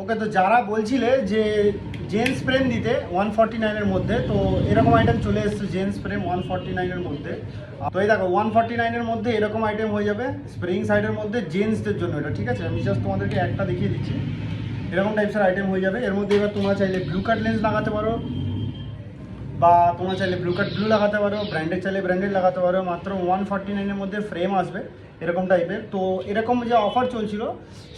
ওকে তো যারা বলছিলে যে জেন্টস ফ্রেম দিতে ওয়ান ফর্টি নাইনের মধ্যে, তো এরকম আইটেম চলে এসছে জেন্টস ফ্রেম ওয়ান ফর্টি নাইনের মধ্যে। তো এই দেখো ওয়ান ফর্টি নাইনের মধ্যে এরকম আইটেম হয়ে যাবে স্প্রিং সাইডের মধ্যে জেন্টসদের জন্য এটা, ঠিক আছে? আমি জাস্ট তোমাদেরকে একটা দেখিয়ে দিচ্ছি। এরকম টাইপসের আইটেম হয়ে যাবে। এর মধ্যে এবার তোমরা চাইলে ব্লু কাট লেন্স লাগাতে পারো বা তোমরা চাইলে ব্লু কাট ব্লু লাগাতে পারো ব্র্যান্ডেড চাইলে ব্র্যান্ডেড লাগাতে পারো, মাত্র ওয়ান ফর্টি নাইনের মধ্যে ফ্রেম আসবে, এরকম টাইপের তো এরকম যে অফার চলছিল,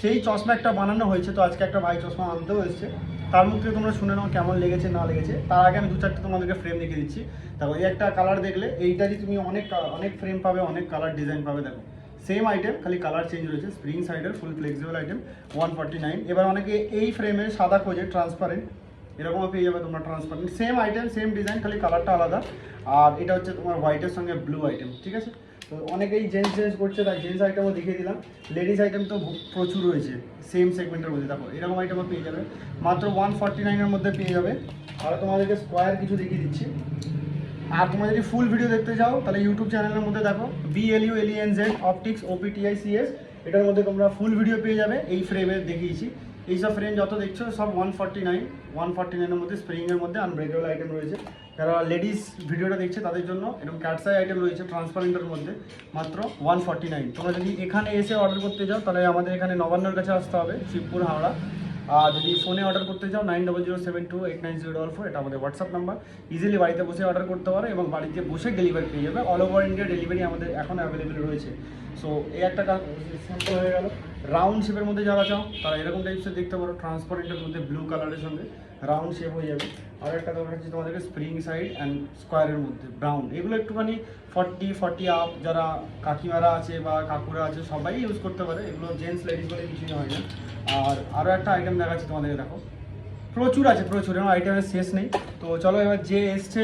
সেই চশমা একটা বানানো হয়েছে, তো আজকে একটা ভাই চশমা আনতেও এসছে। তার মধ্যে তোমরা শুনে নাও কেমন লেগেছে, না লেগেছে। তার আগে আমি দু চারটে তোমাদেরকে ফ্রেম দেখে দিচ্ছি। দেখো, এই একটা কালার দেখলে, এইটারই তুমি অনেক অনেক ফ্রেম পাবে, অনেক কালার ডিজাইন পাবে, দেখো। সেম আইটেম খালি কালার চেঞ্জ রয়েছে স্প্রিং সাইডের full flexible item one forty nine এবার অনেকে এই ফ্রেমে সাদা খোঁজে ট্রান্সপারেন্ট এরকমও পেয়ে যাবে তোমরা transparent same item same design খালি কালারটা আলাদা। আর এটা হচ্ছে তোমার হোয়াইটের সঙ্গে ব্লু আইটেম ঠিক আছে? তো অনেকেই জেন্টস জেন্টস করছে, তাই জেন্টস আইটেমও দেখিয়ে দিলাম। লেডিস আইটেম তো প্রচুর রয়েছে সেম সেগমেন্টের মধ্যে দেখো, এরকম আইটেমও পেয়ে যাবে। মাত্র ওয়ান ফর্টি নাইনের মধ্যে পেয়ে যাবে। আর তোমাদেরকে স্কোয়ার কিছু দেখিয়ে দিচ্ছি। আর তোমরা যদি ফুল ভিডিও দেখতে চাও, তাহলে ইউটিউব চ্যানেলের মধ্যে দেখো BLU L U L N Z optics OPTI CS এটার মধ্যে তোমরা ফুল ভিডিও পেয়ে যাবে, এই ফ্রেমে দেখিয়েছি। এইসব ফ্রেম যত দেখছ, সব one forty nine one forty নাইনের মধ্যে স্প্রিংয়ের মধ্যে আনব্রেকেবল আইটেম রয়েছে। যারা লেডিস ভিডিওটা দেখছে, তাদের জন্য এরকম ক্যাটসাই আইটেম রয়েছে ট্রান্সপারেন্টের মধ্যে, মাত্র ওয়ান ফর্টি নাইন তোমরা যদি এখানে এসে অর্ডার করতে যাও, তাহলে আমাদের এখানে নবান্নর কাছে আসতে হবে, শিবপুর, হাওড়া। যদি ফোনে অর্ডার করতে চাও nine double zero seven two eight nine zero double four এটা আমাদের হোয়াটসঅ্যাপ নাম্বার ইজিলি বাড়িতে বসে অর্ডার করতে পারো এবং বাড়িতে বসে ডেলিভারি পেয়ে যাবে। অল ওভার ইন্ডিয়া ডেলিভারি আমাদের এখন অ্যাভেলেবেল রয়েছে। সো এই একটা স্যাম্পল হয়ে গেল। রাউন্ড শেপের মধ্যে যারা চাও, তারা এরকম টাইপসের দেখতে পারো। ট্রান্সপারেন্টের মধ্যে ব্লু কালারের সঙ্গে। রাউন্ড শেপ হয়ে যাবে। আর একটা হচ্ছে তোমাদেরকে স্প্রিং সাইড অ্যান্ড স্কোয়ারের মধ্যে ব্রাউন এগুলো একটুখানি ফর্টি ফর্টি আপ যারা কাকিমারা আছে বা কাকুরা আছে সবাই ইউজ করতে পারে। এগুলো জেন্টস লেডিস বলে কিছুই হয় না। আর আরও একটা আইটেম দেখাচ্ছি তোমাদেরকে দেখো। প্রচুর আছে প্রচুর এবং আইটেমের শেষ নেই। তো চলো এবার যে এসছে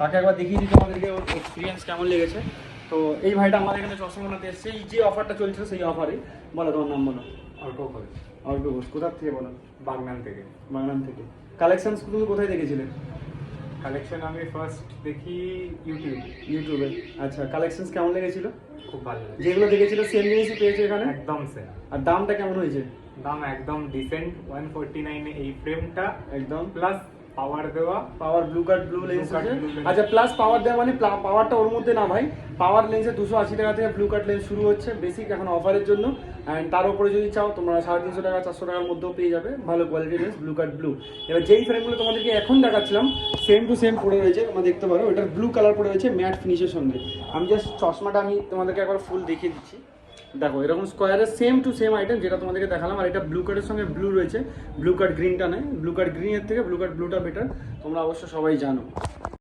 তাকে একবার দেখিয়ে দিই তোমাদেরকে ওর এক্সপিরিয়েন্স কেমন লেগেছে। তো এই ভাইটা আমাদের এখানে চশমা বানাতে এসছে। এই যে অফারটা চলছিল সেই অফারে বলো তোমার নাম বলো। অল্প করে অল্প কোথার থেকে বলো? বাগনান থেকে। বাগনান থেকে। কালেকশনস তুমি কোথায় দেখেছিলেন কালেকশন আমি ফার্স্ট দেখি ইউটিউব ইউটিউবে আচ্ছা কালেকশন কেমন লেগেছিল? খুব ভালো লেগেছে। যেগুলো দেখেছিল সেম জিনিসই পেয়েছে এখানে? একদম সেম আর দামটা কেমন হয়েছে? দাম একদম ডিসেন্ট ওয়ান ফোরটি নাইনে এই ফ্রেমটা একদম। প্লাস পাওয়ার দেওয়া? Power blue card blue lens আছে। আচ্ছা প্লাস পাওয়ার দেওয়া মানে পাওয়ারটা ওর মধ্যে না ভাই। পাওয়ার লেন্সে দুশো আশি টাকা থেকে ব্লু কার্ড লেন্স শুরু হচ্ছে বেসিক এখন অফারের জন্য। অ্যান্ড তার উপরে যদি চাও তোমরা সাড়ে তিনশো টাকা চারশো টাকার মধ্যেও পেয়ে যাবে। ভালো কোয়ালিটির লেন্স ব্লু কার্ড ব্লু এবার যেই ফ্রেমগুলো তোমাদেরকে এখন দেখাচ্ছিলাম সেম টু সেম পড়ে রয়েছে তোমরা দেখতে পারো। এটার ব্লু কালার পড়ে রয়েছে ম্যাট ফিনিশের সঙ্গে। আমি জাস্ট চশমাটা আমি তোমাদেরকে একবার ফুল দেখিয়ে দিচ্ছি। দেখো, এরকম স্কোয়ারের সেম টু সেম আইটেম যেটা তোমাদেরকে দেখালাম, আর এটা ব্লু কার্ডের সঙ্গে ব্লু রয়েছে। ব্লু কার্ড গ্রিনটা নেই ব্লু কার্ড গ্রিনের থেকে ব্লু কার্ড ব্লুটা বেটার তোমরা অবশ্য সবাই জানো।